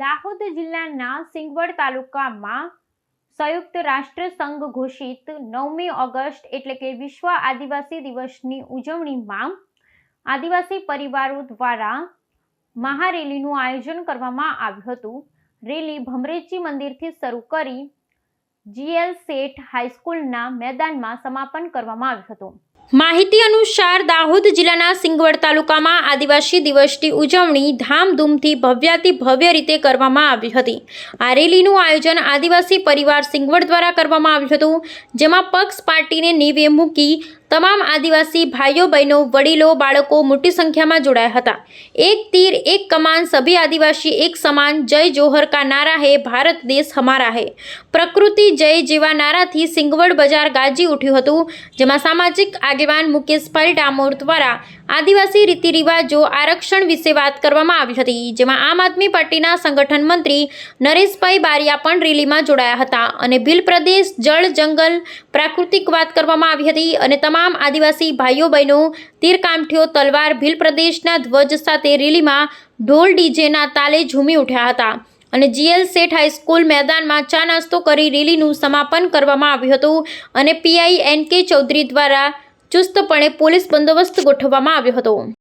દાહોદ જિલ્લાના સિંગવડ તાલુકામાં સંયુક્ત રાષ્ટ્ર સંઘ ઘોષિત નવમી ઓગસ્ટ એટલે કે વિશ્વ આદિવાસી દિવસની ઉજવણીમાં આદિવાસી પરિવારો દ્વારા મહારેલીનું આયોજન કરવામાં આવ્યું હતું. રેલી ભમરેજી મંદિરથી શરૂ કરી જીએલ શેઠ હાઈસ્કૂલના મેદાનમાં સમાપન કરવામાં આવ્યું હતું. માહિતી અનુસાર દાહોદ જિલ્લાના સિંગવડ તાલુકામાં આદિવાસી દિવસની ઉજવણી ધામધૂમથી ભવ્યાતિ ભવ્ય રીતે કરવામાં આવી હતી. આ રેલીનું આયોજન આદિવાસી પરિવાર સિંગવડ દ્વારા કરવામાં આવ્યું હતું, જેમાં પક્ષ પાર્ટીને નીવે મૂકી તમામ આદિવાસી ભાઈઓ, બહેનો, વડીલો, બાળકો મોટી સંખ્યામાં જોડાયા હતા. એક તીર, એક કમાન સભી આદિવાસી એક સમાન, જય જોહર કા નારા હે, ભારત દેશ હમારા હે. પ્રકૃતિ જય જેવા નારાથી સિંગવડ બજાર ગાજી ઉઠ્યું હતું, જેમાં સામાજિક આગેવાન મુકેશભાઈ ડામોર દ્વારા આદિવાસી રીતિ રિવાજો આરક્ષણ વિશે વાત કરવામાં આવી હતી, જેમાં આમ આદમી પાર્ટીના સંગઠન મંત્રી નરેશભાઈ બારિયા પણ રેલીમાં જોડાયા હતા અને ભીલ પ્રદેશ જળ જંગલ પ્રાકૃતિક વાત કરવામાં આવી હતી અને તમામ આદિવાસી ભાઈઓ બહેનો, તીરકામઠીઓ, તલવાર, ભીલ પ્રદેશના ધ્વજ સાથે રેલીમાં ઢોલ ડીજેના તાલે ઝૂમી ઉઠ્યા હતા અને જીએલ શેઠ હાઈસ્કૂલ મેદાનમાં ચા નાસ્તો કરી રેલીનું સમાપન કરવામાં આવ્યું હતું અને પીઆઈ એન કે ચૌધરી દ્વારા ચુસ્તપણે પોલીસ બંદોબસ્ત ગોઠવવામાં આવ્યો હતો.